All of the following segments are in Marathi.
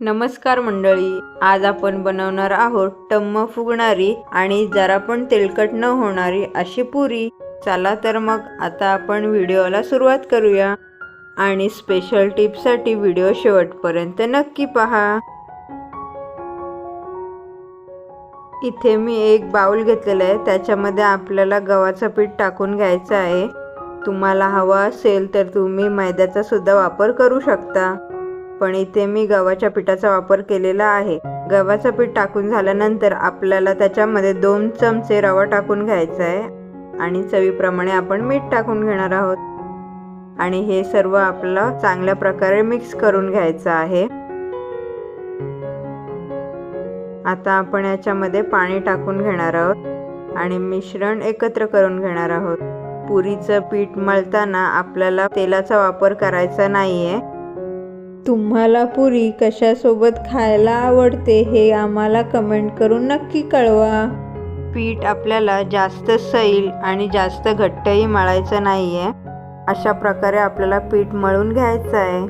नमस्कार मंडळी आज आपण बनवणार आहोत टम्म फुगणारी आणि जरा पण तेलकट न होणारी अशी पुरी. चला तर मग आता आपण व्हिडिओला सुरुवात करूया आणि स्पेशल टिपसाठी व्हिडिओ शेवटपर्यंत नक्की पहा. इथे मी एक बाउल घेतलेला आहे त्याच्यामध्ये आपल्याला गव्हाचं पीठ टाकून घ्यायचं आहे. तुम्हाला हवा असेल तर तुम्ही मैद्याचा सुद्धा वापर करू शकता. पण इथे मी गव्हाच्या पिठाचा वापर केलेला आहे. गव्हाचं पीठ टाकून झाल्यानंतर आपल्याला त्याच्यामध्ये दोन चमचे रवा टाकून घ्यायचा आहे आणि चवीप्रमाणे आपण मीठ टाकून घेणार आहोत. आणि हे सर्व आपलं चांगल्या प्रकारे मिक्स करून घ्यायचं आहे. आता आपण याच्यामध्ये पाणी टाकून घेणार आहोत आणि मिश्रण एकत्र करून घेणार आहोत. पुरीचं पीठ मळताना आपल्याला तेलाचा वापर करायचा नाहीये. तुम्हाला पुरी कशासोबत खायला आवडते हे आम्हाला कमेंट करून नक्की कळवा. पीठ आपल्याला जास्त सैल आणि जास्त घट्टही मळायचं नाही आहे अशा प्रकारे आपल्याला पीठ मळून घ्यायचं आहे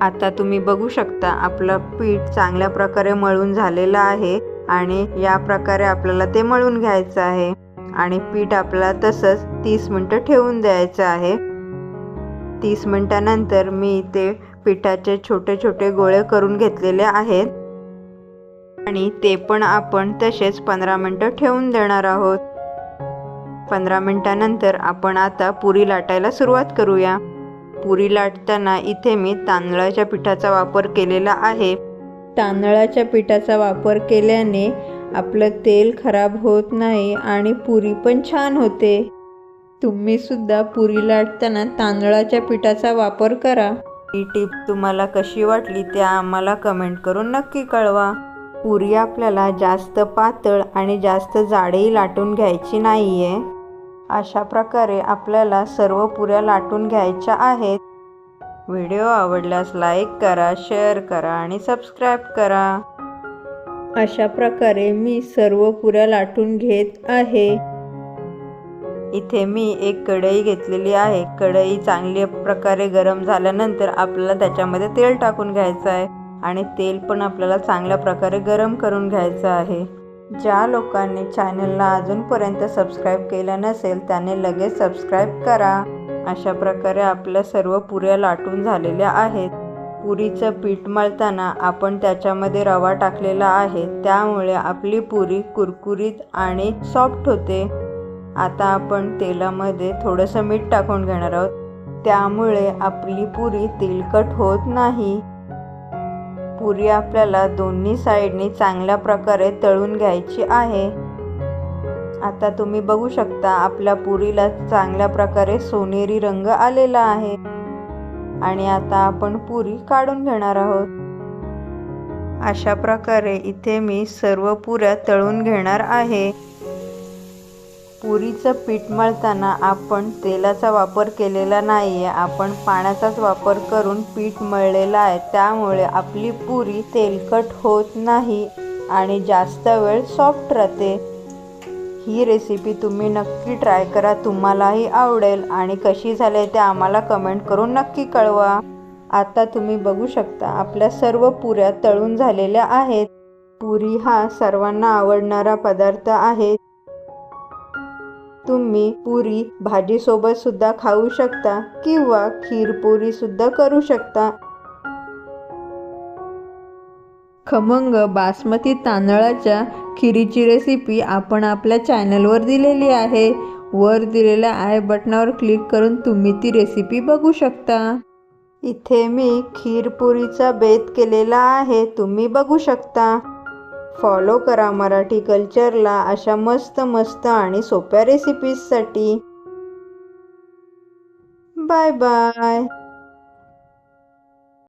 आता तुम्ही बघू शकता आपलं पीठ चांगल्या प्रकारे मळून झालेलं आहे आणि या प्रकारे आपल्याला ते मळून घ्यायचं आहे. आणि पीठ आपल्याला तसंच तीस मिनटं ठेवून द्यायचं आहे. तीस मिनटानंतर मी ते पिठाचे छोटे छोटे गोळे करून घेतलेले आहेत. आणि ते पण आपण तसेच पंधरा मिनटं ठेवून देणार आहोत. पंधरा मिनटानंतर आपण आता पुरी लाटायला सुरुवात करूया. पुरी लाटताना इथे मी तांदळाच्या पिठाचा वापर केलेला आहे. तांदळाच्या पिठाचा वापर केल्याने आपलं तेल खराब होत नाही आणि पुरी पण छान होते. तुम्हीसुद्धा पुरी लाटताना तांदळाच्या पिठाचा वापर करा. ही टीप तुम्हाला कशी वाटली ते आम्हाला कमेंट करून नक्की कळवा. पुरी आपल्याला जास्त पातळ आणि जास्त जाडही लाटून घ्यायची नाही आहे अशा प्रकारे आपल्याला सर्व पुऱ्या लाटून घ्यायच्या आहेत. व्हिडिओ आवडल्यास लाईक करा शेअर करा आणि सबस्क्राईब करा. अशा प्रकारे मी सर्व पुऱ्या लाटून घेत आहे. इथे मी एक कढई घेतलेली आहे. कढई चांगल्या प्रकारे गरम झाल्यानंतर आपल्याला त्याच्यामध्ये तेल टाकून घ्यायचं आहे आणि तेल पण आपल्याला चांगल्या प्रकारे गरम करून घ्यायचं आहे. ज्या लोकांनी चॅनलला अजूनपर्यंत सबस्क्राईब केलं नसेल त्याने लगेच सबस्क्राईब करा. अशा प्रकारे आपल्या सर्व पुऱ्या लाटून झालेल्या आहेत. पुरीचं पीठ मळताना आपण त्याच्यामध्ये रवा टाकलेला आहे. त्यामुळे आपली पुरी कुरकुरीत आणि सॉफ्ट होते. आता आपण तेलामध्ये थोडंसं मीठ टाकून घेणार आहोत. त्यामुळे आपली पुरी तेलकट होत नाही. पुरी आपल्याला दोन्ही साईडनी चांगल्या प्रकारे तळून घ्यायची आहे. आता तुम्ही बघू शकता आपल्या पुरीला चांगल्या प्रकारे सोनेरी रंग आलेला आहे. आणि आता आपण पुरी काढून घेणार आहोत. अशा प्रकारे इथे मी सर्व पुऱ्या तळून घेणार आहे. पुरीचं पीठ मळताना आपण तेलाचा वापर केलेला नाही आहे आपण पाण्याचाच वापर करून पीठ मळलेलं आहे. त्यामुळे आपली पुरी तेलकट होत नाही आणि जास्त वेळ सॉफ्ट राहते. ही रेसिपी तुम्ही नक्की ट्राय करा. तुम्हालाही आवडेल. आणि कशी झाले ते आम्हाला कमेंट करून नक्की कळवा. आता तुम्ही बघू शकता आपल्या सर्व पुऱ्या तळून झालेल्या आहेत. पुरी हा सर्वांना आवडणारा पदार्थ आहे. तुम्ही पुरी भाजीसोबत सुद्धा खाऊ शकता किंवा खीरपुरी सुद्धा करू शकता. खमंग बासमती तांदळाच्या खिरीची रेसिपी आपण आपल्या चॅनलवर दिलेली आहे. वर दिलेल्या आय बटनावर क्लिक करून तुम्ही ती रेसिपी बघू शकता. इथे मी खीरपुरीचा बेत केलेला आहे तुम्ही बघू शकता. फॉलो करा मराठी कल्चरला अशा मस्त मस्त आणि सोप्या रेसिपीजसाठी बाय बाय.